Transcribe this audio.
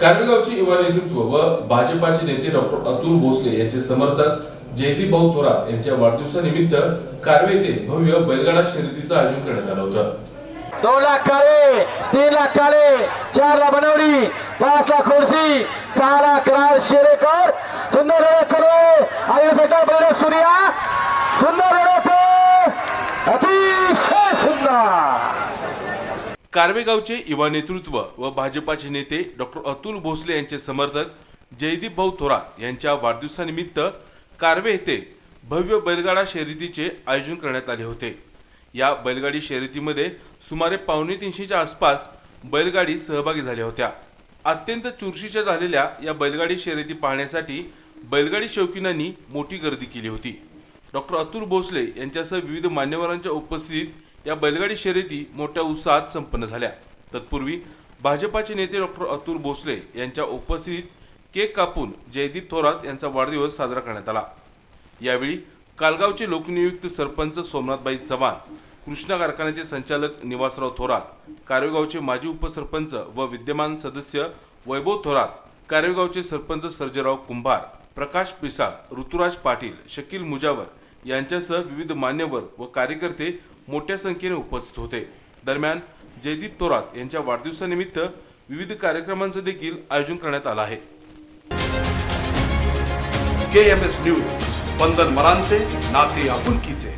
कारवेगावचे युवा नेतृत्व व भाजपाचे नेते डॉक्टर अतुल भोसले यांचे समर्थक जयदीप भाऊ थोरात यांच्या वाढदिवसानिमित्त कारवे येथे भव्य बैलगाडा शर्यतीचं आयोजन करण्यात आलं होतं. दोन लाख काळे तीन लाख काळे चार लाख बनवली पाच लाख खोडसी सहा लाख राज शेरेकर. सुंदर लढत चालू आणि सगळं सूर्या. सुंदर लढत अतिशय सुंदर कारवेगावचे युवा नेतृत्व व भाजपाचे नेते डॉक्टर अतुल भोसले यांचे समर्थक जयदीप भाऊ थोरात यांच्या वाढदिवसानिमित्त कारवे येथे भव्य बैलगाडा शर्यतीचे आयोजन करण्यात आले होते. या बैलगाडी शर्यतीमध्ये सुमारे पावणे तीनशेच्या आसपास बैलगाडी सहभागी झाल्या होत्या. अत्यंत चुरशीच्या झालेल्या या बैलगाडी शर्यती पाहण्यासाठी बैलगाडी शौकीनांनी मोठी गर्दी केली होती. डॉक्टर अतुल भोसले यांच्यासह विविध मान्यवरांच्या उपस्थितीत या बैलगाडी शर्यती मोठ्या उत्साहात संपन्न झाल्या. तत्पूर्वी भाजपाचे नेते डॉक्टर अतुल भोसले यांच्या उपस्थितीत केक कापून जयदीप थोरात यांचा वाढदिवस साजरा करण्यात आला. यावेळी कालगावचे लोकनियुक्त सरपंच सोमनाथबाई चव्हाण कृष्णा कारखान्याचे संचालक निवासराव थोरात कारेगावचे माजी उपसरपंच व विद्यमान सदस्य वैभव थोरात कारेगावचे सरपंच सर्जेराव कुंभार प्रकाश पिसाळ ऋतुराज पाटील शकील मुजावर यांच्यासह विविध मान्यवर व कार्यकर्ते मोठ्या संख्येने उपस्थित होते. दरम्यान जयदीप थोरात यांच्या वाढदिवसानिमित्त विविध कार्यक्रमांचं देखील आयोजन करण्यात आलं आहे. के एम एस न्यूज स्पंदन मरांचे नाते आपुलकीचे.